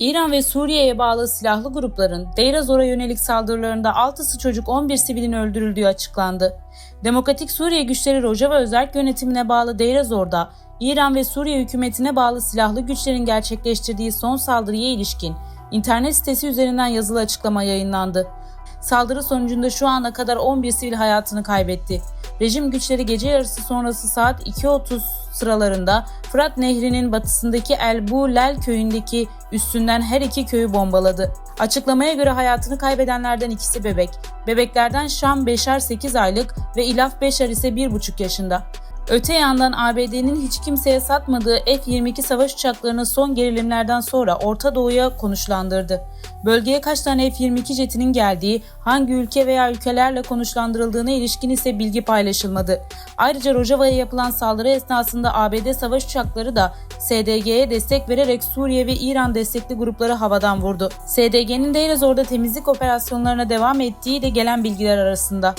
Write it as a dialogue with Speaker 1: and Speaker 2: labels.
Speaker 1: İran ve Suriye'ye bağlı silahlı grupların Deir ez-Zor'a yönelik saldırılarında 6'sı çocuk 11 sivilin öldürüldüğü açıklandı. Demokratik Suriye güçleri Rojava özerk yönetimine bağlı Deir ez-Zor'da İran ve Suriye hükümetine bağlı silahlı güçlerin gerçekleştirdiği son saldırıya ilişkin internet sitesi üzerinden yazılı açıklama yayınlandı. Saldırı sonucunda şu ana kadar 11 sivil hayatını kaybetti. Rejim güçleri gece yarısı sonrası saat 2.30 sıralarında Fırat Nehri'nin batısındaki El Bulel köyündeki üstünden her iki köyü bombaladı. Açıklamaya göre hayatını kaybedenlerden ikisi bebek. Bebeklerden Şam Beşer 8 aylık ve İlaf Beşer ise 1,5 yaşında. Öte yandan ABD'nin hiç kimseye satmadığı F-22 savaş uçaklarını son gerilimlerden sonra Orta Doğu'ya konuşlandırdı. Bölgeye kaç tane F-22 jetinin geldiği, hangi ülke veya ülkelerle konuşlandırıldığına ilişkin ise bilgi paylaşılmadı. Ayrıca Rojava'ya yapılan saldırı esnasında ABD savaş uçakları da SDG'ye destek vererek Suriye ve İran destekli grupları havadan vurdu. SDG'nin Deir ez-Zor'da temizlik operasyonlarına devam ettiği de gelen bilgiler arasında.